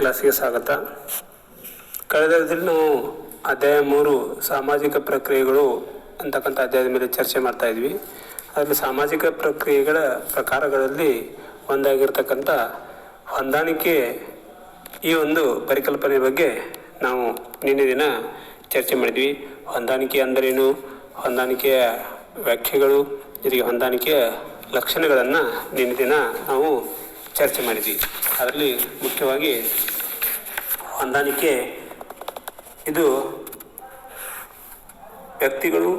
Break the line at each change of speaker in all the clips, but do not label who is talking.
ಕ್ಲಾಸಿಗೆ ಸ್ವಾಗತ. ಕಳೆದ ನಾವು ಅಧ್ಯಾಯ ಮೂರು ಸಾಮಾಜಿಕ ಪ್ರಕ್ರಿಯೆಗಳು ಅಂತಕ್ಕಂಥ ಅಧ್ಯಾಯದ ಮೇಲೆ ಚರ್ಚೆ ಮಾಡ್ತಾ ಇದ್ವಿ. ಅದರಲ್ಲಿ ಸಾಮಾಜಿಕ ಪ್ರಕ್ರಿಯೆಗಳ ಪ್ರಕಾರಗಳಲ್ಲಿ ಒಂದಾಗಿರ್ತಕ್ಕಂಥ ಹೊಂದಾಣಿಕೆ ಈ ಒಂದು ಪರಿಕಲ್ಪನೆ ಬಗ್ಗೆ ನಾವು ನಿನ್ನೆ ದಿನ ಚರ್ಚೆ ಮಾಡಿದ್ವಿ. ಹೊಂದಾಣಿಕೆ ಅಂದರೇನು? ಹೊಂದಾಣಿಕೆಯ ವ್ಯಾಖ್ಯೆಗಳು, ಜೊತೆಗೆ ಹೊಂದಾಣಿಕೆಯ ಲಕ್ಷಣಗಳನ್ನು ನಿನ್ನೆ ದಿನ ನಾವು ಚರ್ಚೆ ಮಾಡಿದ್ವಿ. ಅದರಲ್ಲಿ ಮುಖ್ಯವಾಗಿ ಹೊಂದಾಣಿಕೆ ಇದು ವ್ಯಕ್ತಿಗಳು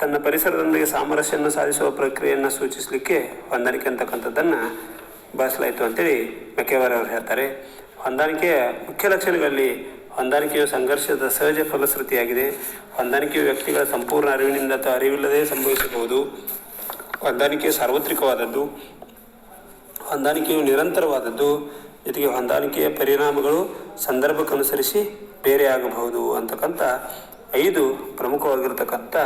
ತನ್ನ ಪರಿಸರದೊಂದಿಗೆ ಸಾಮರಸ್ಯವನ್ನು ಸಾಧಿಸುವ ಪ್ರಕ್ರಿಯೆಯನ್ನು ಸೂಚಿಸಲಿಕ್ಕೆ ಹೊಂದಾಣಿಕೆ ಅಂತಕ್ಕಂಥದ್ದನ್ನು ಬಳಸಲಾಯಿತು ಅಂತೇಳಿ ಮೆಕೆವಾರ್ ಅವರು ಹೇಳ್ತಾರೆ. ಹೊಂದಾಣಿಕೆಯ ಮುಖ್ಯ ಲಕ್ಷಣಗಳಲ್ಲಿ ಹೊಂದಾಣಿಕೆಯು ಸಂಘರ್ಷದ ಸಹಜ ಫಲಶ್ರುತಿಯಾಗಿದೆ. ಹೊಂದಾಣಿಕೆಯು ವ್ಯಕ್ತಿಗಳ ಸಂಪೂರ್ಣ ಅರಿವಿನಿಂದ ಅಥವಾ ಅರಿವಿಲ್ಲದೆ ಸಂಭವಿಸಬಹುದು. ಹೊಂದಾಣಿಕೆಯು ಸಾರ್ವತ್ರಿಕವಾದದ್ದು. ಹೊಂದಾಣಿಕೆಯು ನಿರಂತರವಾದದ್ದು. ಜೊತೆಗೆ ಹೊಂದಾಣಿಕೆಯ ಪರಿಣಾಮಗಳು ಸಂದರ್ಭಕ್ಕನುಸರಿಸಿ ಬೇರೆಯಾಗಬಹುದು ಅಂತಕ್ಕಂಥ ಐದು ಪ್ರಮುಖವಾಗಿರತಕ್ಕಂಥ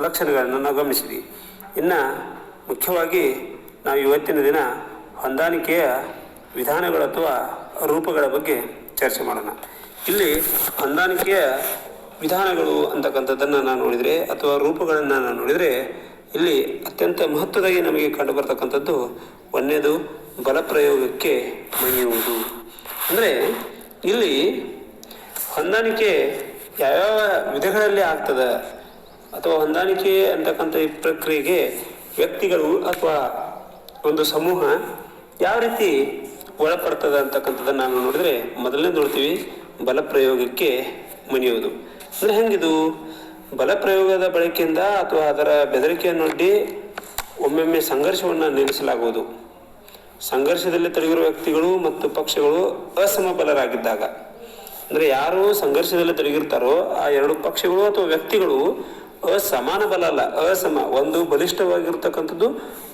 ಲಕ್ಷಣಗಳನ್ನು ನಾವು ಗಮನಿಸಿದ್ವಿ. ಇನ್ನು ಮುಖ್ಯವಾಗಿ ನಾವು ಇವತ್ತಿನ ದಿನ ಹೊಂದಾಣಿಕೆಯ ವಿಧಾನಗಳು ಅಥವಾ ರೂಪಗಳ ಬಗ್ಗೆ ಚರ್ಚೆ ಮಾಡೋಣ. ಇಲ್ಲಿ ಹೊಂದಾಣಿಕೆಯ ವಿಧಾನಗಳು ಅಂತಕ್ಕಂಥದ್ದನ್ನು ನಾನು ನೋಡಿದರೆ ಅಥವಾ ರೂಪಗಳನ್ನು ನಾನು ನೋಡಿದರೆ ಇಲ್ಲಿ ಅತ್ಯಂತ ಮಹತ್ವದಾಗಿ ನಮಗೆ ಕಂಡುಬರ್ತಕ್ಕಂಥದ್ದು ಒಂದನೇದು ಬಲಪ್ರಯೋಗಕ್ಕೆ ಮಣಿಯುವುದು. ಅಂದರೆ ಇಲ್ಲಿ ಹೊಂದಾಣಿಕೆ ಯಾವ್ಯಾವ ವಿಧಗಳಲ್ಲಿ ಆಗ್ತದೆ? ಅಥವಾ ಹೊಂದಾಣಿಕೆ ಅಂತಕ್ಕಂಥ ಈ ಪ್ರಕ್ರಿಯೆಗೆ ವ್ಯಕ್ತಿಗಳು ಅಥವಾ ಒಂದು ಸಮೂಹ ಯಾವ ರೀತಿ ಒಳಪಡ್ತದೆ ಅಂತಕ್ಕಂಥದ್ದನ್ನು ನಾವು ನೋಡಿದರೆ ಮೊದಲನೇ ನೋಡ್ತೀವಿ, ಬಲಪ್ರಯೋಗಕ್ಕೆ ಮಣಿಯುವುದು. ಅಂದರೆ ಹೆಂಗಿದು? ಬಲಪ್ರಯೋಗದ ಬಳಕೆಯಿಂದ ಅಥವಾ ಅದರ ಬೆದರಿಕೆಯನ್ನೊಡ್ಡಿ ಒಮ್ಮೊಮ್ಮೆ ಸಂಘರ್ಷವನ್ನು ನಿಲ್ಲಿಸಲಾಗುವುದು. ಸಂಘರ್ಷದಲ್ಲಿ ತೊಡಗಿರುವ ವ್ಯಕ್ತಿಗಳು ಮತ್ತು ಪಕ್ಷಗಳು ಅಸಮಬಲರಾಗಿದ್ದಾಗ, ಅಂದರೆ ಯಾರು ಸಂಘರ್ಷದಲ್ಲಿ ತೊಡಗಿರ್ತಾರೋ ಆ ಎರಡು ಪಕ್ಷಗಳು ಅಥವಾ ವ್ಯಕ್ತಿಗಳು ಅಸಮಾನ ಬಲ ಅಲ್ಲ, ಅಸಮ, ಒಂದು ಬಲಿಷ್ಠವಾಗಿರ್ತಕ್ಕಂಥದ್ದು,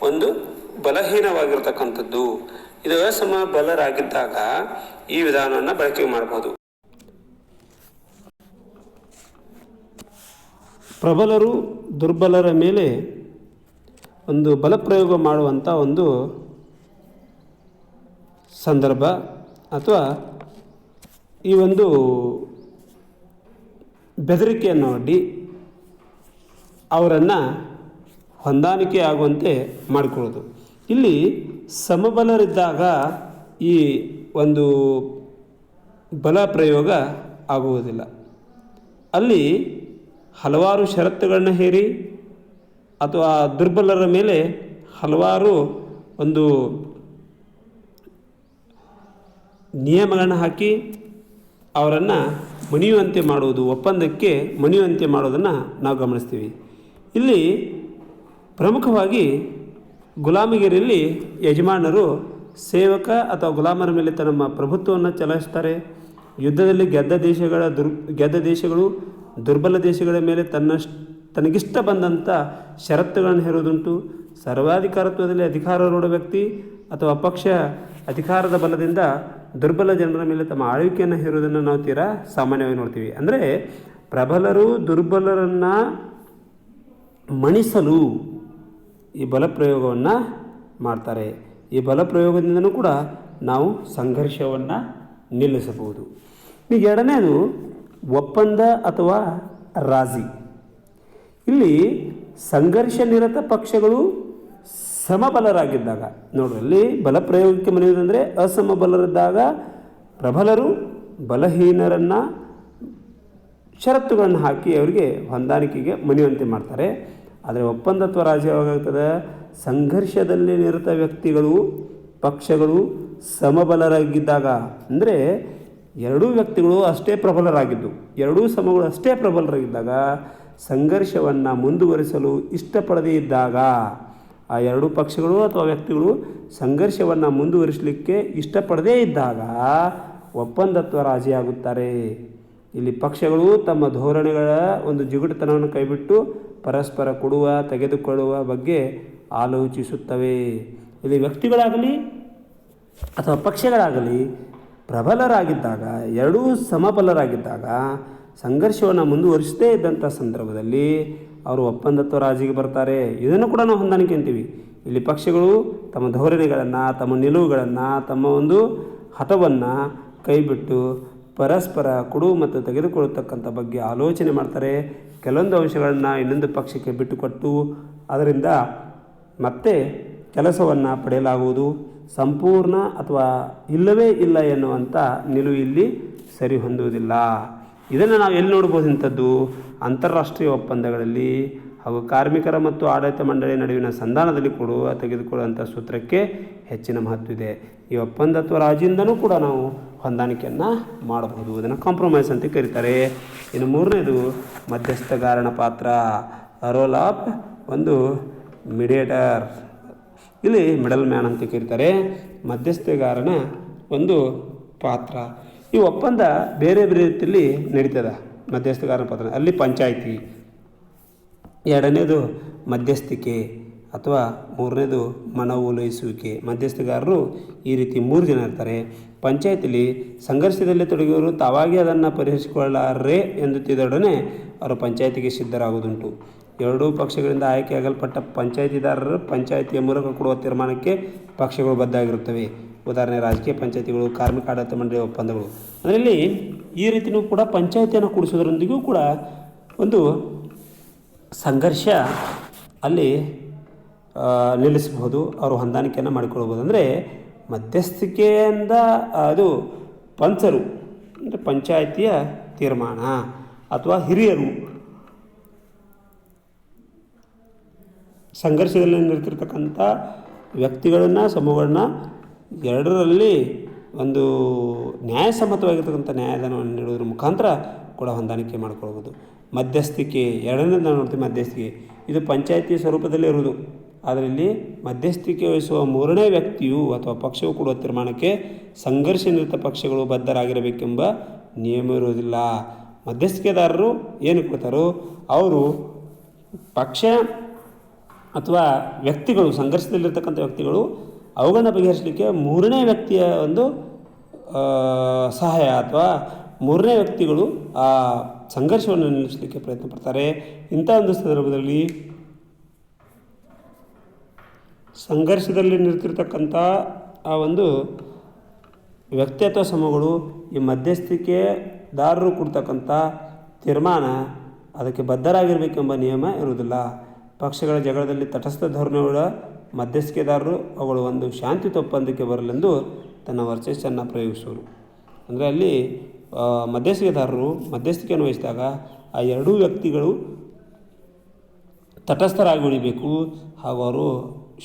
ಒಂದು ಬಲಹೀನವಾಗಿರ್ತಕ್ಕಂಥದ್ದು. ಇದು ಅಸಮ ಬಲರಾಗಿದ್ದಾಗ ಈ ವಿಧಾನವನ್ನು ಬಳಕೆ ಮಾಡಬಹುದು. ಪ್ರಬಲರು ದುರ್ಬಲರ ಮೇಲೆ ಒಂದು ಬಲಪ್ರಯೋಗ ಮಾಡುವಂಥ ಒಂದು ಸಂದರ್ಭ ಅಥವಾ ಈ ಒಂದು ಬೆದರಿಕೆಯನ್ನು ಒಡ್ಡಿ ಅವರನ್ನು ಹೊಂದಾಣಿಕೆ ಆಗುವಂತೆ ಮಾಡಿಕೊಳ್ಳೋದು. ಇಲ್ಲಿ ಸಮಬಲರಿದ್ದಾಗ ಈ ಒಂದು ಬಲ ಪ್ರಯೋಗ ಆಗುವುದಿಲ್ಲ. ಅಲ್ಲಿ ಹಲವಾರು ಷರತ್ತುಗಳನ್ನ ಹೇರಿ ಅಥವಾ ದುರ್ಬಲರ ಮೇಲೆ ಹಲವಾರು ಒಂದು ನಿಯಮಗಳನ್ನು ಹಾಕಿ ಅವರನ್ನು ಮಣಿಯುವಂತೆ ಮಾಡುವುದು, ಒಪ್ಪಂದಕ್ಕೆ ಮಣಿಯುವಂತೆ ಮಾಡೋದನ್ನು ನಾವು ಗಮನಿಸ್ತೀವಿ. ಇಲ್ಲಿ ಪ್ರಮುಖವಾಗಿ ಗುಲಾಮಗಿರಿಯಲ್ಲಿ ಯಜಮಾನರು ಸೇವಕ ಅಥವಾ ಗುಲಾಮರ ಮೇಲೆ ತಮ್ಮ ಪ್ರಭುತ್ವವನ್ನು ಚಲಾಯಿಸ್ತಾರೆ. ಯುದ್ಧದಲ್ಲಿ ಗೆದ್ದ ದೇಶಗಳ ದುರ್, ಗೆದ್ದ ದೇಶಗಳು ದುರ್ಬಲ ದೇಶಗಳ ಮೇಲೆ ತನ್ನ ತನಗಿಷ್ಟ ಬಂದಂಥ ಷರತ್ತುಗಳನ್ನು ಹೇರೋದುಂಟು ಸರ್ವಾಧಿಕಾರತ್ವದಲ್ಲಿ ಅಧಿಕಾರರೂಢ ವ್ಯಕ್ತಿ ಅಥವಾ ಪಕ್ಷ ಅಧಿಕಾರದ ಬಲದಿಂದ ದುರ್ಬಲ ಜನರ ಮೇಲೆ ತಮ್ಮ ಆಳ್ವಿಕೆಯನ್ನು ಹೇರುವುದನ್ನು ನಾವು ತೀರಾ ಸಾಮಾನ್ಯವಾಗಿ ನೋಡ್ತೀವಿ. ಅಂದರೆ ಪ್ರಬಲರು ದುರ್ಬಲರನ್ನು ಮಣಿಸಲು ಈ ಬಲಪ್ರಯೋಗವನ್ನು ಮಾಡ್ತಾರೆ. ಈ ಬಲಪ್ರಯೋಗದಿಂದನೂ ಕೂಡ ನಾವು ಸಂಘರ್ಷವನ್ನು ನಿಲ್ಲಿಸಬಹುದು. ಈಗ ಎರಡನೇದು ಒಪ್ಪಂದ ಅಥವಾ ರಾಜಿ? ಇಲ್ಲಿ ಸಂಘರ್ಷ ನಿರತ ಪಕ್ಷಗಳು ಸಮಬಲರಾಗಿದ್ದಾಗ, ನೋಡ್ರಿ, ಅಲ್ಲಿ ಬಲಪ್ರಯೋಗಕ್ಕೆ ಮನೆಯುವುದಂದರೆ ಅಸಮಬಲರಿದ್ದಾಗ ಪ್ರಬಲರು ಬಲಹೀನರನ್ನು ಷರತ್ತುಗಳನ್ನು ಹಾಕಿ ಅವರಿಗೆ ಹೊಂದಾಣಿಕೆಗೆ ಮನೆಯುವಂತೆ ಮಾಡ್ತಾರೆ. ಆದರೆ ಒಪ್ಪಂದತ್ವ ಅಥವಾ ರಾಜಿ ಯಾವಾಗಾಗ್ತದೆ ಸಂಘರ್ಷದಲ್ಲಿ ನಿರತ ವ್ಯಕ್ತಿಗಳು, ಪಕ್ಷಗಳು ಸಮಬಲರಾಗಿದ್ದಾಗ. ಅಂದರೆ ಎರಡೂ ವ್ಯಕ್ತಿಗಳು ಅಷ್ಟೇ ಪ್ರಬಲರಾಗಿದ್ದು, ಎರಡೂ ಸಮಗಳು ಅಷ್ಟೇ ಪ್ರಬಲರಾಗಿದ್ದಾಗ ಸಂಘರ್ಷವನ್ನು ಮುಂದುವರಿಸಲು ಇಷ್ಟಪಡದೇ ಇದ್ದಾಗ ಆ ಎರಡು ಪಕ್ಷಗಳು ಅಥವಾ ವ್ಯಕ್ತಿಗಳು ಸಂಘರ್ಷವನ್ನು ಮುಂದುವರಿಸಲಿಕ್ಕೆ ಇಷ್ಟಪಡದೇ ಇದ್ದಾಗ ಒಪ್ಪಂದತ್ವ ರಾಜಿಯಾಗುತ್ತಾರೆ. ಇಲ್ಲಿ ಪಕ್ಷಗಳು ತಮ್ಮ ಧೋರಣೆಗಳ ಒಂದು ಜಿಗುಟುತನವನ್ನು ಕೈಬಿಟ್ಟು ಪರಸ್ಪರ ಕೊಡುವ, ತೆಗೆದುಕೊಳ್ಳುವ ಬಗ್ಗೆ ಆಲೋಚಿಸುತ್ತವೆ. ಇಲ್ಲಿ ವ್ಯಕ್ತಿಗಳಾಗಲಿ ಅಥವಾ ಪಕ್ಷಗಳಾಗಲಿ ಪ್ರಬಲರಾಗಿದ್ದಾಗ, ಎರಡೂ ಸಮಬಲರಾಗಿದ್ದಾಗ, ಸಂಘರ್ಷವನ್ನು ಮುಂದುವರಿಸದೇ ಇದ್ದಂಥ ಸಂದರ್ಭದಲ್ಲಿ ಅವರು ಒಪ್ಪಂದತ್ವ ರಾಜಿಗೆ ಬರ್ತಾರೆ. ಇದನ್ನು ಕೂಡ ನಾವು ಹೊಂದಾಣಿಕೆ ಅಂತೀವಿ. ಇಲ್ಲಿ ಪಕ್ಷಗಳು ತಮ್ಮ ಧೋರಣೆಗಳನ್ನು, ತಮ್ಮ ನಿಲುವುಗಳನ್ನು, ತಮ್ಮ ಒಂದು ಹಠವನ್ನು ಕೈಬಿಟ್ಟು ಪರಸ್ಪರ ಕೊಡು ಮತ್ತು ತೆಗೆದುಕೊಳ್ಳತಕ್ಕಂಥ ಬಗ್ಗೆ ಆಲೋಚನೆ ಮಾಡ್ತಾರೆ. ಕೆಲವೊಂದು ಅಂಶಗಳನ್ನು ಇನ್ನೊಂದು ಪಕ್ಷಕ್ಕೆ ಬಿಟ್ಟುಕೊಟ್ಟು, ಅದರಿಂದ ಮತ್ತೆ ಕೆಲಸವನ್ನು ಪಡೆಯಲಾಗುವುದು. ಸಂಪೂರ್ಣ ಅಥವಾ ಇಲ್ಲವೇ ಇಲ್ಲ ಎನ್ನುವಂಥ ನಿಲುವು ಇಲ್ಲಿ ಸರಿ ಹೊಂದುವುದಿಲ್ಲ. ಇದನ್ನು ನಾವು ಎಲ್ಲಿ ನೋಡ್ಬೋದು ಇಂಥದ್ದು ಅಂತಾರಾಷ್ಟ್ರೀಯ ಒಪ್ಪಂದಗಳಲ್ಲಿ ಹಾಗೂ ಕಾರ್ಮಿಕರ ಮತ್ತು ಆಡಳಿತ ಮಂಡಳಿ ನಡುವಿನ ಸಂಧಾನದಲ್ಲಿ ಕೊಡುವ, ತೆಗೆದುಕೊಳ್ಳುವಂಥ ಸೂತ್ರಕ್ಕೆ ಹೆಚ್ಚಿನ ಮಹತ್ವ ಇದೆ. ಈ ಒಪ್ಪಂದ ಅಥವಾ ರಾಜಿಯಿಂದನೂ ಕೂಡ ನಾವು ಹೊಂದಾಣಿಕೆಯನ್ನು ಮಾಡಬಹುದು. ಇದನ್ನು ಕಾಂಪ್ರಮೈಸ್ ಅಂತ ಕರೀತಾರೆ. ಇನ್ನು ಮೂರನೇದು, ಮಧ್ಯಸ್ಥಗಾರನ ಪಾತ್ರ. ರೋಲ್ ಆಫ್ ಒಂದು ಮಿಡಿಯೇಟರ್ ಇಲ್ಲಿ ಮಿಡಲ್ ಮ್ಯಾನ್ ಅಂತ ಕರೀತಾರೆ. ಮಧ್ಯಸ್ಥಗಾರನ ಒಂದು ಪಾತ್ರ. ಈ ಒಪ್ಪಂದ ಬೇರೆ ಬೇರೆ ರೀತಿಯಲ್ಲಿ ನಡೀತದ, ಮಧ್ಯಸ್ಥಗಾರನ ಪಾತ್ರ. ಅಲ್ಲಿ ಪಂಚಾಯಿತಿ. ಎರಡನೇದು ಮಧ್ಯಸ್ಥಿಕೆ ಅಥವಾ ಮೂರನೇದು ಮನವೊಲೈಸುವಿಕೆ ಮಧ್ಯಸ್ಥಗಾರರು ಈ ರೀತಿ ಮೂರು ಜನ ಇರ್ತಾರೆ. ಪಂಚಾಯತಿಲಿ ಸಂಘರ್ಷದಲ್ಲಿ ತೊಡಗಿಯವರು ತಾವಾಗಿ ಅದನ್ನು ಪರಿಹರಿಸಿಕೊಳ್ಳಾರೆ ಎಂದು ತಿಳಿದೊಡನೆ ಅವರು ಪಂಚಾಯತಿಗೆ ಸಿದ್ಧರಾಗುವುದುಂಟು. ಎರಡೂ ಪಕ್ಷಗಳಿಂದ ಆಯ್ಕೆಯಾಗಲ್ಪಟ್ಟ ಪಂಚಾಯತಿದಾರರು ಪಂಚಾಯತಿಯ ಮೂಲಕ ಕೊಡುವ ತೀರ್ಮಾನಕ್ಕೆ ಪಕ್ಷಗಳು ಬದ್ಧಾಗಿರುತ್ತವೆ ಉದಾಹರಣೆ, ರಾಜಕೀಯ ಪಂಚಾಯತಿಗಳು, ಕಾರ್ಮಿಕ ಆಡಳಿತ ಮಂಡಳಿ ಒಪ್ಪಂದಗಳು. ಅದರಲ್ಲಿ ಈ ರೀತಿಯೂ ಕೂಡ ಪಂಚಾಯತಿಯನ್ನು ಕೂಡಿಸೋದ್ರೊಂದಿಗೂ ಕೂಡ ಒಂದು ಸಂಘರ್ಷ ಅಲ್ಲಿ ನಿಲ್ಲಿಸಬಹುದು, ಅವರು ಹೊಂದಾಣಿಕೆಯನ್ನು ಮಾಡಿಕೊಳ್ಬೋದು ಅಂದರೆ ಮಧ್ಯಸ್ಥಿಕೆಯಿಂದ ಅದು ಪಂಚರು, ಅಂದರೆ ಪಂಚಾಯತಿಯ ತೀರ್ಮಾನ, ಅಥವಾ ಹಿರಿಯರು ಸಂಘರ್ಷದಲ್ಲಿ ನಿಂತಿರ್ತಕ್ಕಂಥ ವ್ಯಕ್ತಿಗಳನ್ನು, ಸಮೂಹಗಳನ್ನ ಎರಡರಲ್ಲಿ ಒಂದು ನ್ಯಾಯಸಮ್ಮತವಾಗಿರ್ತಕ್ಕಂಥ ನ್ಯಾಯದಾನವನ್ನು ನೀಡುವುದರ ಮುಖಾಂತರ ಕೂಡ ಹೊಂದಾಣಿಕೆ ಮಾಡ್ಕೊಳ್ಬೋದು. ಮಧ್ಯಸ್ಥಿಕೆ, ಎರಡನೇ ನಾವು ನೋಡ್ತೀವಿ ಮಧ್ಯಸ್ಥಿಕೆ. ಇದು ಪಂಚಾಯತಿ ಸ್ವರೂಪದಲ್ಲೇ ಇರುವುದು. ಆದರೆ ಇಲ್ಲಿ ಮಧ್ಯಸ್ಥಿಕೆ ವಹಿಸುವ ಮೂರನೇ ವ್ಯಕ್ತಿಯು ಅಥವಾ ಪಕ್ಷವು ಕೊಡುವ ತೀರ್ಮಾನಕ್ಕೆ ಸಂಘರ್ಷ ನಿರತ ಪಕ್ಷಗಳು ಬದ್ಧರಾಗಿರಬೇಕೆಂಬ ನಿಯಮ ಇರುವುದಿಲ್ಲ. ಮಧ್ಯಸ್ಥಿಕೆದಾರರು ಏನು ಕೊಡ್ತಾರೋ, ಅವರು ಪಕ್ಷ ಅಥವಾ ವ್ಯಕ್ತಿಗಳು, ಸಂಘರ್ಷದಲ್ಲಿರ್ತಕ್ಕಂಥ ವ್ಯಕ್ತಿಗಳು ಅವುಗಳನ್ನು ಬಗೆಹರಿಸಲಿಕ್ಕೆ ಮೂರನೇ ವ್ಯಕ್ತಿಯ ಒಂದು ಸಹಾಯ ಅಥವಾ ಮೂರನೇ ವ್ಯಕ್ತಿಗಳು ಆ ಸಂಘರ್ಷವನ್ನು ನಿಲ್ಲಿಸಲಿಕ್ಕೆ ಪ್ರಯತ್ನ ಪಡ್ತಾರೆ. ಇಂಥ ಒಂದು ಸಂದರ್ಭದಲ್ಲಿ ಸಂಘರ್ಷದಲ್ಲಿ ನಿಂತಿರ್ತಕ್ಕಂಥ ಆ ಒಂದು ವ್ಯಕ್ತಿ ಅಥವಾ ಸಮೂಹಗಳು ಈ ಮಧ್ಯಸ್ಥಿಕೆದಾರರು ಕೊಡ್ತಕ್ಕಂಥ ತೀರ್ಮಾನ ಅದಕ್ಕೆ ಬದ್ಧರಾಗಿರಬೇಕೆಂಬ ನಿಯಮ ಇರುವುದಿಲ್ಲ. ಪಕ್ಷಗಳ ಜಗಳದಲ್ಲಿ ತಟಸ್ಥ ಧೋರಣೆಗಳ ಮಧ್ಯಸ್ಥಿಕೆದಾರರು ಅವಳು ಒಂದು ಶಾಂತಿಯುತ ಒಪ್ಪಂದಕ್ಕೆ ಬರಲೆಂದು ತನ್ನ ವರ್ಚಸ್ಸನ್ನು ಪ್ರಯೋಗಿಸುವರು. ಅಂದರೆ ಅಲ್ಲಿ ಮಧ್ಯಸ್ಥಿಕೆದಾರರು ಮಧ್ಯಸ್ಥಿಕೆಯನ್ನು ವಹಿಸಿದಾಗ ಆ ಎರಡೂ ವ್ಯಕ್ತಿಗಳು ತಟಸ್ಥರಾಗಿ ಉಳಿಬೇಕು ಹಾಗೂ ಅವರು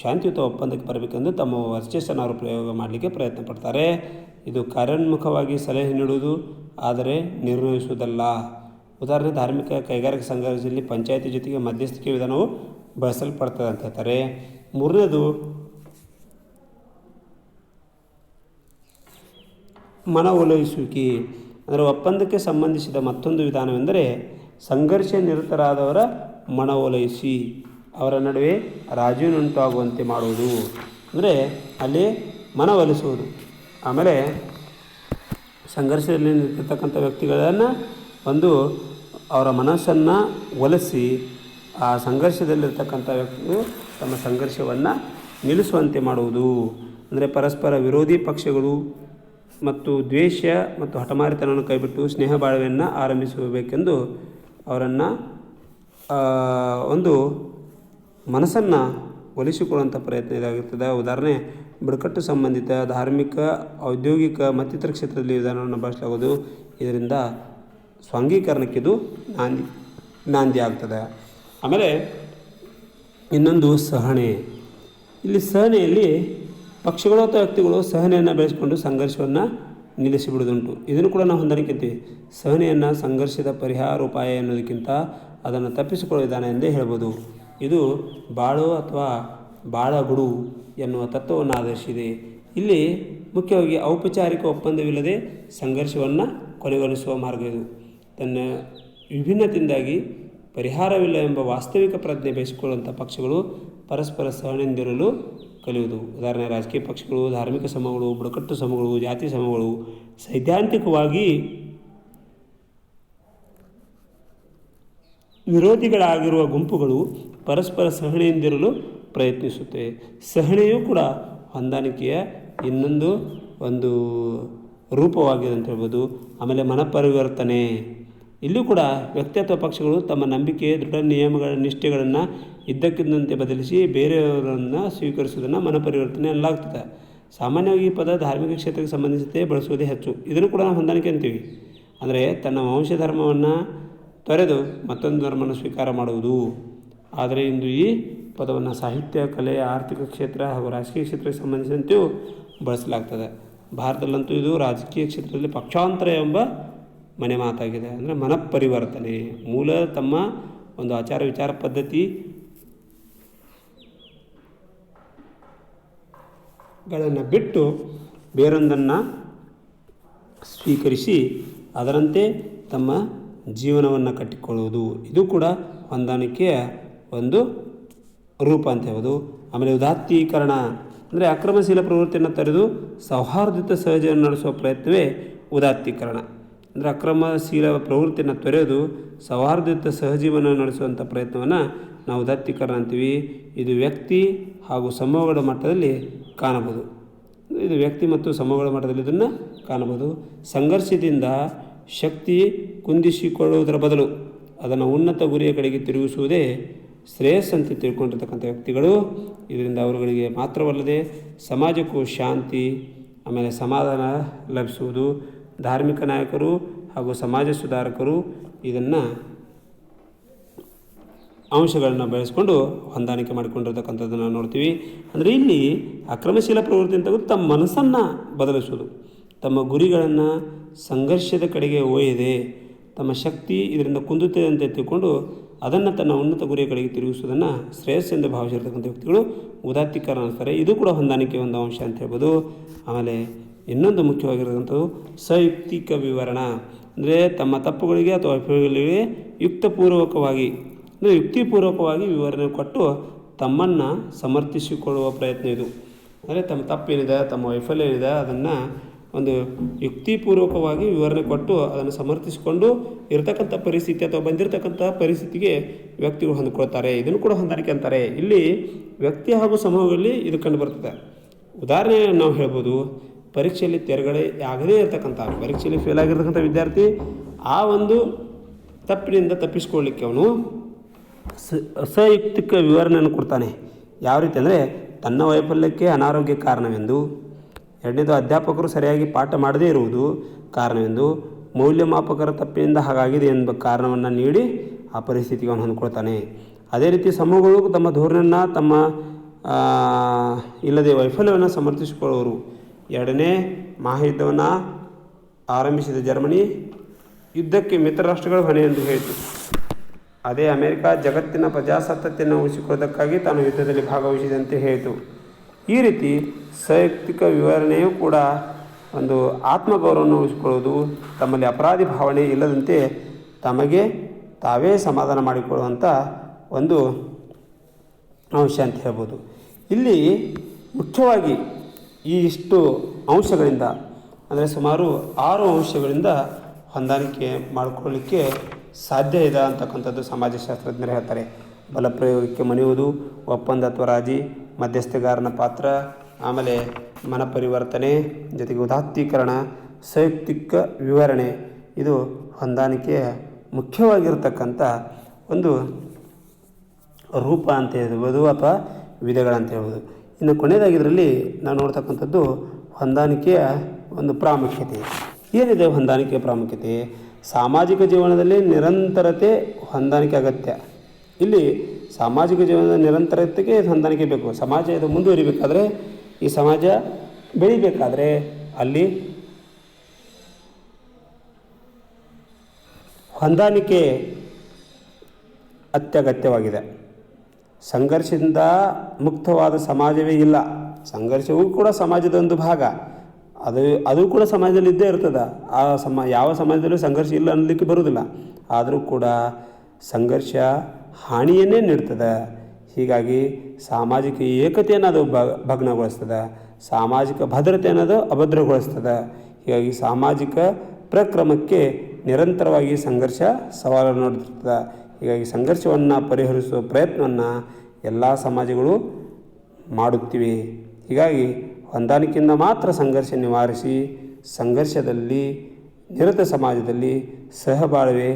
ಶಾಂತಿಯುತ ಒಪ್ಪಂದಕ್ಕೆ ಬರಬೇಕೆಂದು ತಮ್ಮ ವರ್ಚಸ್ಸನ್ನು ಅವರು ಪ್ರಯೋಗ ಮಾಡಲಿಕ್ಕೆ ಪ್ರಯತ್ನ ಪಡ್ತಾರೆ. ಇದು ಕಾರ್ಯೋನ್ಮುಖವಾಗಿ ಸಲಹೆ ನೀಡುವುದು, ಆದರೆ ನಿರ್ಣಯಿಸುವುದಲ್ಲ. ಉದಾಹರಣೆ, ಧಾರ್ಮಿಕ ಕೈಗಾರಿಕಾ ಸಂಘದಲ್ಲಿ ಪಂಚಾಯತಿ ಜೊತೆಗೆ ಮಧ್ಯಸ್ಥಿಕೆ ವಿಧಾನವು ಬಳಸಲ್ಪಡ್ತದೆ ಅಂತ ಹೇಳ್ತಾರೆ ಮೂರನೇದು ಮನವೊಲಿಸುವಿಕೆ ಅಂದರೆ ಒಪ್ಪಂದಕ್ಕೆ ಸಂಬಂಧಿಸಿದ ಮತ್ತೊಂದು ವಿಧಾನವೆಂದರೆ, ಸಂಘರ್ಷ ನಿರತರಾದವರ ಮನವೊಲೈಸಿ ಅವರ ನಡುವೆ ರಾಜೀನುಂಟಾಗುವಂತೆ ಮಾಡುವುದು. ಅಂದರೆ ಅಲ್ಲಿ ಮನವೊಲಿಸುವುದು ಆಮೇಲೆ ಸಂಘರ್ಷದಲ್ಲಿ ನಿಂತಿರ್ತಕ್ಕಂಥ ವ್ಯಕ್ತಿಗಳನ್ನು ಒಂದು ಅವರ ಮನಸ್ಸನ್ನು ಒಲಿಸಿ ಆ ಸಂಘರ್ಷದಲ್ಲಿರ್ತಕ್ಕಂಥ ವ್ಯಕ್ತಿಗಳು ತಮ್ಮ ಸಂಘರ್ಷವನ್ನು ನಿಲ್ಲಿಸುವಂತೆ ಮಾಡುವುದು. ಅಂದರೆ ಪರಸ್ಪರ ವಿರೋಧಿ ಪಕ್ಷಗಳು ಮತ್ತು ದ್ವೇಷ ಮತ್ತು ಹಠಮಾರಿತನವನ್ನು ಕೈಬಿಟ್ಟು ಸ್ನೇಹ ಬಾಳ್ವೆಯನ್ನು ಆರಂಭಿಸಬೇಕೆಂದು ಅವರನ್ನು ಒಂದು ಮನಸ್ಸನ್ನು ಒಲಿಸಿಕೊಳ್ಳುವಂಥ ಪ್ರಯತ್ನ ಇದಾಗಿರ್ತದೆ. ಉದಾಹರಣೆ, ಬುಡಕಟ್ಟು ಸಂಬಂಧಿತ ಧಾರ್ಮಿಕ, ಔದ್ಯೋಗಿಕ ಮತ್ತಿತರ ಕ್ಷೇತ್ರದಲ್ಲಿ ವಿಧಾನವನ್ನು ಬಳಸಲಾಗುವುದು ಇದರಿಂದ ಸ್ವಾಂಗೀಕರಣಕ್ಕಿದು ನಾಂದಿ ನಾಂದಿ ಆಗ್ತದೆ. ಆಮೇಲೆ ಇನ್ನೊಂದು ಸಹನೆ ಇಲ್ಲಿ ಸಹನೆಯಲ್ಲಿ ಪಕ್ಷಗಳು ಅಥವಾ ವ್ಯಕ್ತಿಗಳು ಸಹನೆಯನ್ನು ಬೆಳೆಸಿಕೊಂಡು ಸಂಘರ್ಷವನ್ನು ನಿಲ್ಲಿಸಿಬಿಡುವುದುಂಟು ಇದನ್ನು ಕೂಡ ನಾವು ಹೊಂದಾಣಿಕೆ ಅಂತೀವಿ ಸಹನೆಯನ್ನು ಸಂಘರ್ಷದ ಪರಿಹಾರ ಉಪಾಯ ಎನ್ನುವುದಕ್ಕಿಂತ ಅದನ್ನು ತಪ್ಪಿಸಿಕೊಳ್ಳುವ ವಿಧಾನ ಎಂದೇ ಹೇಳ್ಬೋದು. ಇದು ಬಾಳು ಅಥವಾ ಬಾಳಗುಡು ಎನ್ನುವ ತತ್ವವನ್ನು ಆಧರಿಸಿದೆ. ಇಲ್ಲಿ ಮುಖ್ಯವಾಗಿ ಔಪಚಾರಿಕ ಒಪ್ಪಂದವಿಲ್ಲದೆ ಸಂಘರ್ಷವನ್ನು ಕೊನೆಗೊಳಿಸುವ ಮಾರ್ಗ ಇದು. ತನ್ನ ವಿಭಿನ್ನತೆಯಿಂದಾಗಿ ಪರಿಹಾರವಿಲ್ಲ ಎಂಬ ವಾಸ್ತವಿಕ ಪ್ರಜ್ಞೆ ಬಯಸಿಕೊಳ್ಳುವಂಥ ಪಕ್ಷಗಳು ಪರಸ್ಪರ ಸಹನೆಂದಿರಲು ಕಲಿಯುವುದು. ಉದಾಹರಣೆ, ರಾಜಕೀಯ ಪಕ್ಷಗಳು, ಧಾರ್ಮಿಕ ಸಮೂಹಗಳು, ಬುಡಕಟ್ಟು ಸಮೂಹಗಳು, ಜಾತಿ ಸಮೂಹಗಳು, ಸೈದ್ಧಾಂತಿಕವಾಗಿ ವಿರೋಧಿಗಳಾಗಿರುವ ಗುಂಪುಗಳು ಪರಸ್ಪರ ಸಹನೆಯಿಂದಿರಲು ಪ್ರಯತ್ನಿಸುತ್ತೆ ಸಹನೆಯೂ ಕೂಡ ಹೊಂದಾಣಿಕೆಯ ಇನ್ನೊಂದು ಒಂದು ರೂಪವಾಗಿದೆ ಅಂತ ಹೇಳ್ಬೋದು. ಆಮೇಲೆ ಮನಪರಿವರ್ತನೆ. ಇಲ್ಲೂ ಕೂಡ ವ್ಯಕ್ತಿ ಅಥವಾ ಪಕ್ಷಗಳು ತಮ್ಮ ನಂಬಿಕೆ, ದೃಢ ನಿಯಮಗಳ ನಿಷ್ಠೆಗಳನ್ನು ಇದ್ದಕ್ಕಿದ್ದಂತೆ ಬದಲಿಸಿ ಬೇರೆಯವರನ್ನು ಸ್ವೀಕರಿಸುವುದನ್ನು ಮನಪರಿವರ್ತನೆ ಅನ್ನಲಾಗ್ತದೆ. ಸಾಮಾನ್ಯವಾಗಿ ಈ ಪದ ಧಾರ್ಮಿಕ ಕ್ಷೇತ್ರಕ್ಕೆ ಸಂಬಂಧಿಸಿದಂತೆ ಬಳಸುವುದೇ ಹೆಚ್ಚು. ಇದನ್ನು ಕೂಡ ನಾವು ಹೊಂದಾಣಿಕೆ ಅಂತೀವಿ. ಅಂದರೆ ತನ್ನ ವಂಶ ಧರ್ಮವನ್ನು ತೊರೆದು ಮತ್ತೊಂದು ಧರ್ಮವನ್ನು ಸ್ವೀಕಾರ ಮಾಡುವುದು. ಆದರೆ ಇಂದು ಈ ಪದವನ್ನು ಸಾಹಿತ್ಯ, ಕಲೆ, ಆರ್ಥಿಕ ಕ್ಷೇತ್ರ ಹಾಗೂ ರಾಜಕೀಯ ಕ್ಷೇತ್ರಕ್ಕೆ ಸಂಬಂಧಿಸಿದಂತೆಯೂ ಬಳಸಲಾಗ್ತದೆ. ಭಾರತದಲ್ಲಂತೂ ಇದು ರಾಜಕೀಯ ಕ್ಷೇತ್ರದಲ್ಲಿ ಪಕ್ಷಾಂತರ ಎಂಬ ಮನೆ ಮಾತಾಗಿದೆ ಅಂದರೆ ಮನಪರಿವರ್ತನೆ. ಮೂಲ ತಮ್ಮ ಒಂದು ಆಚಾರ ವಿಚಾರ ಪದ್ಧತಿ. ಗಳನ್ನು ಬಿಟ್ಟು ಬೇರೊಂದನ್ನು ಸ್ವೀಕರಿಸಿ ಅದರಂತೆ ತಮ್ಮ ಜೀವನವನ್ನು ಕಟ್ಟಿಕೊಳ್ಳುವುದು. ಇದು ಕೂಡ ಹೊಂದಾಣಿಕೆಯ ಒಂದು ರೂಪ ಅಂತ ಹೇಳ್ಬೋದು. ಆಮೇಲೆ ಉದಾತ್ತೀಕರಣ ಅಂದರೆ ಅಕ್ರಮಶೀಲ ಪ್ರವೃತ್ತಿಯನ್ನು ತರೆದು ಸೌಹಾರ್ದಿತ ಸಹಜವನ್ನು ನಡೆಸುವ ಪ್ರಯತ್ನವೇ ಉದಾತ್ತೀಕರಣ. ಅಂದರೆ ಅಕ್ರಮಶೀಲ ಪ್ರವೃತ್ತಿಯನ್ನು ತೊರೆದು ಸೌಹಾರ್ದಯುತ ಸಹಜೀವನ ನಡೆಸುವಂಥ ಪ್ರಯತ್ನವನ್ನು ನಾವು ದತ್ತಿಕರಣ ಅಂತೀವಿ. ಇದು ವ್ಯಕ್ತಿ ಹಾಗೂ ಸಮೂಹಗಳ ಮಟ್ಟದಲ್ಲಿ ಕಾಣಬಹುದು. ಇದು ವ್ಯಕ್ತಿ ಮತ್ತು ಸಮೂಹಗಳ ಮಟ್ಟದಲ್ಲಿ ಇದನ್ನು ಕಾಣಬಹುದು. ಸಂಘರ್ಷದಿಂದ ಶಕ್ತಿ ಕುಂದಿಸಿಕೊಳ್ಳುವುದರ ಬದಲು ಅದನ್ನು ಉನ್ನತ ಗುರಿಯ ಕಡೆಗೆ ತಿರುಗಿಸುವುದೇ ಶ್ರೇಯಸ್ಸಂತೆ ತಿಳ್ಕೊಂಡಿರ್ತಕ್ಕಂಥ ವ್ಯಕ್ತಿಗಳು. ಇದರಿಂದ ಅವರುಗಳಿಗೆ ಮಾತ್ರವಲ್ಲದೆ ಸಮಾಜಕ್ಕೂ ಶಾಂತಿ, ಆಮೇಲೆ ಸಮಾಧಾನ ಲಭಿಸುವುದು. ಧಾರ್ಮಿಕ ನಾಯಕರು ಹಾಗೂ ಸಮಾಜ ಸುಧಾರಕರು ಇದನ್ನು ಅಂಶಗಳನ್ನು ಬೆಳೆಸ್ಕೊಂಡು ಹೊಂದಾಣಿಕೆ ಮಾಡಿಕೊಂಡಿರ್ತಕ್ಕಂಥದ್ದನ್ನು ನೋಡ್ತೀವಿ. ಅಂದರೆ ಇಲ್ಲಿ ಅಕ್ರಮಶೀಲ ಪ್ರವೃತ್ತಿ ಅಂತ ತಮ್ಮ ಮನಸ್ಸನ್ನು ಬದಲಿಸುವುದು ತಮ್ಮ ಗುರಿಗಳನ್ನು ಸಂಘರ್ಷದ ಕಡೆಗೆ ಒಯ್ಯದೆ, ತಮ್ಮ ಶಕ್ತಿ ಇದರಿಂದ ಕುಂದುತ್ತದೆ ಅಂತ ತಿಳ್ಕೊಂಡು ಅದನ್ನು ತನ್ನ ಉನ್ನತ ಗುರಿಯ ಕಡೆಗೆ ತಿರುಗಿಸುವುದನ್ನು ಶ್ರೇಯಸ್ಸೆಂದು ಭಾವಿಸಿರ್ತಕ್ಕಂಥ ವ್ಯಕ್ತಿಗಳು ಉದಾತ್ತಿಕರ ಅನ್ನಿಸ್ತಾರೆ ಇದು ಕೂಡ ಹೊಂದಾಣಿಕೆ ಒಂದು ಅಂಶ ಅಂತ ಹೇಳ್ಬೋದು. ಆಮೇಲೆ ಇನ್ನೊಂದು ಮುಖ್ಯವಾಗಿರೋದಂಥದ್ದು ಸಯುಕ್ತಿಕ ವಿವರಣ. ಅಂದರೆ ತಮ್ಮ ತಪ್ಪುಗಳಿಗೆ ಅಥವಾ ವೈಫಲ್ಯಗಳಿಗೆ ಯುಕ್ತಪೂರ್ವಕವಾಗಿ, ಅಂದರೆ ಯುಕ್ತಿಪೂರ್ವಕವಾಗಿ ವಿವರಣೆ ಕೊಟ್ಟು ತಮ್ಮನ್ನು ಸಮರ್ಥಿಸಿಕೊಳ್ಳುವ ಪ್ರಯತ್ನ ಇದು. ಅಂದರೆ ತಮ್ಮ ತಪ್ಪೇನಿದೆ, ತಮ್ಮ ವೈಫಲ್ಯ ಏನಿದೆ ಅದನ್ನು ಒಂದು ಯುಕ್ತಿಪೂರ್ವಕವಾಗಿ ವಿವರಣೆ ಕೊಟ್ಟು ಅದನ್ನು ಸಮರ್ಥಿಸಿಕೊಂಡು ಇರತಕ್ಕಂಥ ಪರಿಸ್ಥಿತಿ ಅಥವಾ ಬಂದಿರತಕ್ಕಂಥ ಪರಿಸ್ಥಿತಿಗೆ ವ್ಯಕ್ತಿಗಳು ಹೊಂದ್ಕೊಳ್ತಾರೆ. ಇದನ್ನು ಕೂಡ ಹೊಂದಾಣಿಕೆ ಅಂತಾರೆ. ಇಲ್ಲಿ ವ್ಯಕ್ತಿ ಹಾಗೂ ಸಮೂಹದಲ್ಲಿ ಇದು ಕಂಡು ಬರ್ತದೆ ಉದಾಹರಣೆ ನಾವು ಹೇಳ್ಬೋದು. ಪರೀಕ್ಷೆಯಲ್ಲಿ ತೆರಗಡೆ ಆಗದೇ ಇರತಕ್ಕಂಥ, ಪರೀಕ್ಷೆಯಲ್ಲಿ ಫೇಲ್ ಆಗಿರ್ತಕ್ಕಂಥ ವಿದ್ಯಾರ್ಥಿ ಆ ಒಂದು ತಪ್ಪಿನಿಂದ ತಪ್ಪಿಸ್ಕೊಳ್ಳಿಕ್ಕೆ ಅವನು ಸ, ಅಸಯುಕ್ತಿಕ ವಿವರಣೆಯನ್ನು ಕೊಡ್ತಾನೆ. ಯಾವ ರೀತಿ ಅಂದರೆ, ತನ್ನ ವೈಫಲ್ಯಕ್ಕೆ ಅನಾರೋಗ್ಯ ಕಾರಣವೆಂದು. ಎರಡನೇದು, ಅಧ್ಯಾಪಕರು ಸರಿಯಾಗಿ ಪಾಠ ಮಾಡದೇ ಇರುವುದು ಕಾರಣವೆಂದು. ಮೌಲ್ಯಮಾಪಕರ ತಪ್ಪಿನಿಂದ ಹಾಗಾಗಿದೆ ಎಂಬ ಕಾರಣವನ್ನು ನೀಡಿ ಆ ಪರಿಸ್ಥಿತಿಗೆ ಅವನು ಹೊಂದ್ಕೊಳ್ತಾನೆ. ಅದೇ ರೀತಿ ಸಮೂಹಗಳು ತಮ್ಮ ಧೋರಣೆಯನ್ನು ತಮ್ಮ ಇಲ್ಲದೆ ವೈಫಲ್ಯವನ್ನು ಸಮರ್ಥಿಸಿಕೊಳ್ಳುವರು. ಎರಡನೇ ಮಹಾಯುದ್ಧವನ್ನು ಆರಂಭಿಸಿದ ಜರ್ಮನಿ ಯುದ್ಧಕ್ಕೆ ಮಿತ್ರ ರಾಷ್ಟ್ರಗಳು ಹೊಣೆ ಎಂದು ಹೇಳಿತು. ಅದೇ ಅಮೆರಿಕ ಜಗತ್ತಿನ ಪ್ರಜಾಸತ್ತತೆಯನ್ನು ಉಳಿಸಿಕೊಳ್ಳೋದಕ್ಕಾಗಿ ತಾನು ಯುದ್ಧದಲ್ಲಿ ಭಾಗವಹಿಸಿದಂತೆ ಹೇಳಿತು. ಈ ರೀತಿ ಸೈಯಕ್ತಿಕ ವಿವರಣೆಯೂ ಕೂಡ ಒಂದು ಆತ್ಮಗೌರವವನ್ನು ಉಳಿಸಿಕೊಳ್ಳುವುದು ತಮ್ಮಲ್ಲಿ ಅಪರಾಧಿ ಭಾವನೆ ಇಲ್ಲದಂತೆ ತಮಗೆ ತಾವೇ ಸಮಾಧಾನ ಮಾಡಿಕೊಳ್ಳುವಂಥ ಒಂದು ಅಂಶ ಅಂತ ಹೇಳ್ಬೋದು. ಇಲ್ಲಿ ಮುಖ್ಯವಾಗಿ ಈ ಇಷ್ಟು ಅಂಶಗಳಿಂದ, ಅಂದರೆ ಸುಮಾರು ಆರು ಅಂಶಗಳಿಂದ ಹೊಂದಾಣಿಕೆ ಮಾಡಿಕೊಳ್ಳಿಕ್ಕೆ ಸಾಧ್ಯ ಇದೆ ಅಂತಕ್ಕಂಥದ್ದು ಸಮಾಜಶಾಸ್ತ್ರಜ್ಞರು ಹೇಳ್ತಾರೆ. ಬಲಪ್ರಯೋಗಕ್ಕೆ ಮಣಿಯುವುದು, ಒಪ್ಪಂದ ಅಥವಾ ರಾಜಿ ಮಧ್ಯಸ್ಥಗಾರನ ಪಾತ್ರ, ಆಮೇಲೆ ಮನಪರಿವರ್ತನೆ ಜೊತೆಗೆ ಉದಾತ್ತೀಕರಣ ಸಂಯುಕ್ತಿಕ ವಿವರಣೆ, ಇದು ಹೊಂದಾಣಿಕೆಯ ಮುಖ್ಯವಾಗಿರತಕ್ಕಂಥ ಒಂದು ರೂಪ ಅಂತ ಹೇಳ್ಬೋದು ಅಥವಾ ವಿಧಗಳಂತ ಹೇಳ್ಬೋದು. ಇನ್ನು ಕೊನೆಯದಾಗಿ ಇದರಲ್ಲಿ ನಾವು ನೋಡ್ತಕ್ಕಂಥದ್ದು ಹೊಂದಾಣಿಕೆಯ ಒಂದು ಪ್ರಾಮುಖ್ಯತೆ. ಏನಿದೆ ಹೊಂದಾಣಿಕೆಯ ಪ್ರಾಮುಖ್ಯತೆ? ಸಾಮಾಜಿಕ ಜೀವನದಲ್ಲಿ ನಿರಂತರತೆ ಹೊಂದಾಣಿಕೆ ಅಗತ್ಯ. ಇಲ್ಲಿ ಸಾಮಾಜಿಕ ಜೀವನದ ನಿರಂತರತೆಗೆ ಹೊಂದಾಣಿಕೆ ಬೇಕು. ಸಮಾಜ ಇದು ಮುಂದುವರಿಬೇಕಾದ್ರೆ, ಈ ಸಮಾಜ ಬೆಳಿಬೇಕಾದ್ರೆ ಅಲ್ಲಿ ಹೊಂದಾಣಿಕೆ ಅತ್ಯಗತ್ಯವಾಗಿದೆ. ಸಂಘರ್ಷದಿಂದ ಮುಕ್ತವಾದ ಸಮಾಜವೇ ಇಲ್ಲ. ಸಂಘರ್ಷವೂ ಕೂಡ ಸಮಾಜದ ಒಂದು ಭಾಗ. ಅದು ಅದು ಕೂಡ ಸಮಾಜದಲ್ಲಿ ಇದ್ದೇ ಇರ್ತದೆ. ಆ ಸಮ, ಯಾವ ಸಮಾಜದಲ್ಲೂ ಸಂಘರ್ಷ ಇಲ್ಲ ಅನ್ನಲಿಕ್ಕೆ ಬರುವುದಿಲ್ಲ. ಆದರೂ ಕೂಡ ಸಂಘರ್ಷ ಹಾನಿಯನ್ನೇ ನೀಡ್ತದೆ. ಹೀಗಾಗಿ ಸಾಮಾಜಿಕ ಏಕತೆಯನ್ನು ಅದು ಭಗ್ನಗೊಳಿಸ್ತದೆ. ಸಾಮಾಜಿಕ ಭದ್ರತೆ ಅನ್ನೋದು ಅಭದ್ರಗೊಳಿಸ್ತದೆ. ಹೀಗಾಗಿ ಸಾಮಾಜಿಕ ಪ್ರಕ್ರಮಕ್ಕೆ ನಿರಂತರವಾಗಿ ಸಂಘರ್ಷ ಸವಾಲನ್ನು ನೋಡ್ತಿರ್ತದೆ ಹೀಗಾಗಿ ಸಂಘರ್ಷವನ್ನು ಪರಿಹರಿಸುವ ಪ್ರಯತ್ನವನ್ನು ಎಲ್ಲ ಸಮಾಜಗಳು ಮಾಡುತ್ತಿವೆ. ಹೀಗಾಗಿ ಹೊಂದಾಣಿಕೆಯಿಂದ ಮಾತ್ರ ಸಂಘರ್ಷ ನಿವಾರಿಸಿ ಸಂಘರ್ಷದಲ್ಲಿ, ನಿರತ ಸಮಾಜದಲ್ಲಿ ಸಹಬಾಳ್ವೆ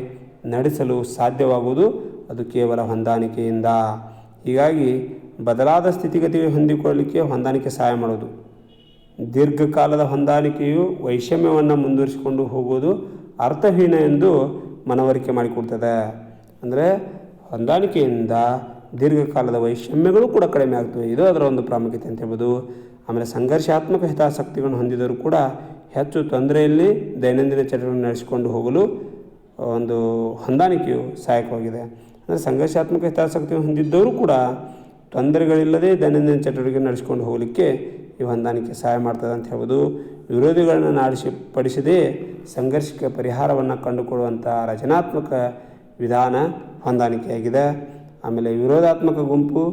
ನಡೆಸಲು ಸಾಧ್ಯವಾಗುವುದು ಅದು ಕೇವಲ ಹೊಂದಾಣಿಕೆಯಿಂದ. ಹೀಗಾಗಿ ಬದಲಾದ ಸ್ಥಿತಿಗತಿಗೆ ಹೊಂದಿಕೊಳ್ಳಲಿಕ್ಕೆ ಹೊಂದಾಣಿಕೆ ಸಹಾಯ ಮಾಡೋದು ದೀರ್ಘಕಾಲದ ಹೊಂದಾಣಿಕೆಯು ವೈಷಮ್ಯವನ್ನು ಮುಂದುವರಿಸಿಕೊಂಡು ಹೋಗುವುದು ಅರ್ಥಹೀನ ಎಂದು ಮನವರಿಕೆ ಮಾಡಿಕೊಡ್ತದೆ. ಅಂದರೆ ಹೊಂದಾಣಿಕೆಯಿಂದ ದೀರ್ಘಕಾಲದ ವೈಷಮ್ಯಗಳು ಕೂಡ ಕಡಿಮೆ ಆಗ್ತವೆ. ಇದು ಅದರ ಒಂದು ಪ್ರಾಮುಖ್ಯತೆ ಅಂತ ಹೇಳ್ಬೋದು. ಆಮೇಲೆ ಸಂಘರ್ಷಾತ್ಮಕ ಹಿತಾಸಕ್ತಿಗಳನ್ನು ಹೊಂದಿದರೂ ಕೂಡ ಹೆಚ್ಚು ತೊಂದರೆಯಲ್ಲಿ ದೈನಂದಿನ ಚಟುವಟಿಕೆ ನಡೆಸಿಕೊಂಡು ಹೋಗಲು ಒಂದು ಹೊಂದಾಣಿಕೆಯು ಸಹಾಯಕವಾಗಿದೆ. ಅಂದರೆ ಸಂಘರ್ಷಾತ್ಮಕ ಹಿತಾಸಕ್ತಿ ಹೊಂದಿದ್ದವರು ಕೂಡ ತೊಂದರೆಗಳಿಲ್ಲದೆ ದೈನಂದಿನ ಚಟುವಟಿಕೆ ನಡೆಸಿಕೊಂಡು ಹೋಗಲಿಕ್ಕೆ ಈ ಹೊಂದಾಣಿಕೆ ಸಹಾಯ ಮಾಡ್ತದೆ ಅಂತ ಹೇಳ್ಬೋದು. ವಿರೋಧಿಗಳನ್ನು ನಾಡಿಸಿ ಪಡಿಸದೇ ಸಂಘರ್ಷಕ್ಕೆ ಪರಿಹಾರವನ್ನು ಕಂಡುಕೊಳ್ಳುವಂಥ ರಚನಾತ್ಮಕ ವಿಧಾನ ಹೊಂದಾಣಿಕೆಯಾಗಿದೆ. ಆಮೇಲೆ ವಿರೋಧಾತ್ಮಕ ಗುಂಪು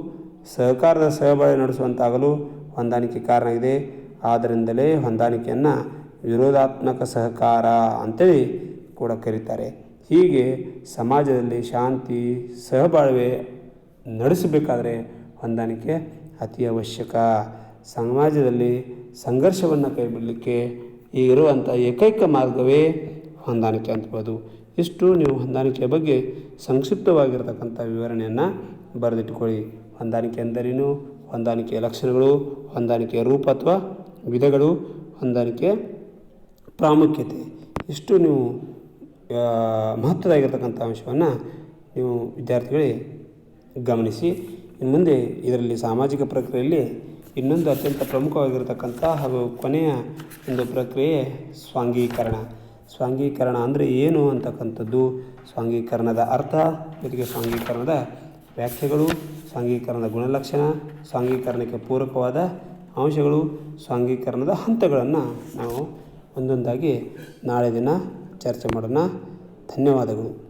ಸಹಕಾರದ ಸಹಬಾಳ್ವೆ ನಡೆಸುವಂತಾಗಲು ಹೊಂದಾಣಿಕೆ ಕಾರಣ ಇದೆ. ಆದ್ದರಿಂದಲೇ ಹೊಂದಾಣಿಕೆಯನ್ನು ವಿರೋಧಾತ್ಮಕ ಸಹಕಾರ ಅಂತೇಳಿ ಕೂಡ ಕರೀತಾರೆ. ಹೀಗೆ ಸಮಾಜದಲ್ಲಿ ಶಾಂತಿ, ಸಹಬಾಳ್ವೆ ನಡೆಸಬೇಕಾದರೆ ಹೊಂದಾಣಿಕೆ ಅತಿ ಅವಶ್ಯಕ. ಸಮಾಜದಲ್ಲಿ ಸಂಘರ್ಷವನ್ನು ಕೈಬಿಡಲಿಕ್ಕೆ ಈಗಿರುವಂಥ ಏಕೈಕ ಮಾರ್ಗವೇ ಹೊಂದಾಣಿಕೆ ಅಂತಬೋದು ಇಷ್ಟು ನೀವು ಹೊಂದಾಣಿಕೆಯ ಬಗ್ಗೆ ಸಂಕ್ಷಿಪ್ತವಾಗಿರ್ತಕ್ಕಂಥ ವಿವರಣೆಯನ್ನು ಬರೆದಿಟ್ಟುಕೊಳ್ಳಿ. ಹೊಂದಾಣಿಕೆ ಎಂದರೇನು? ಹೊಂದಾಣಿಕೆಯ ಲಕ್ಷಣಗಳು, ಹೊಂದಾಣಿಕೆಯ ರೂಪ ಅಥವಾ ವಿಧಗಳು ಹೊಂದಾಣಿಕೆಯ ಪ್ರಾಮುಖ್ಯತೆ. ಇಷ್ಟು ನೀವು ಮಹತ್ವದಾಗಿರ್ತಕ್ಕಂಥ ಅಂಶವನ್ನು ನೀವು ವಿದ್ಯಾರ್ಥಿಗಳೇ ಗಮನಿಸಿ. ಇನ್ನು ಮುಂದೆ ಇದರಲ್ಲಿ ಸಾಮಾಜಿಕ ಪ್ರಕ್ರಿಯೆಯಲ್ಲಿ ಇನ್ನೊಂದು ಅತ್ಯಂತ ಪ್ರಮುಖವಾಗಿರತಕ್ಕಂಥ ಹಾಗೂ ಕೊನೆಯ ಒಂದು ಪ್ರಕ್ರಿಯೆ ಸ್ವಾಂಗೀಕರಣ. ಸ್ವಾಂಗೀಕರಣ ಅಂದರೆ ಏನು ಅಂತಕ್ಕಂಥದ್ದು? ಸ್ವಾಂಗೀಕರಣದ ಅರ್ಥ, ಜೊತೆಗೆ ಸ್ವಾಂಗೀಕರಣದ ವ್ಯಾಖ್ಯೆಗಳು, ಸ್ವಾಂಗೀಕರಣದ ಗುಣಲಕ್ಷಣ, ಸ್ವಾಂಗೀಕರಣಕ್ಕೆ ಪೂರಕವಾದ ಅಂಶಗಳು, ಸ್ವಾಂಗೀಕರಣದ ಹಂತಗಳನ್ನು ನಾವು ಒಂದೊಂದಾಗಿ ನಾಳೆ ದಿನ ಚರ್ಚೆ ಮಾಡೋಣ. ಧನ್ಯವಾದಗಳು.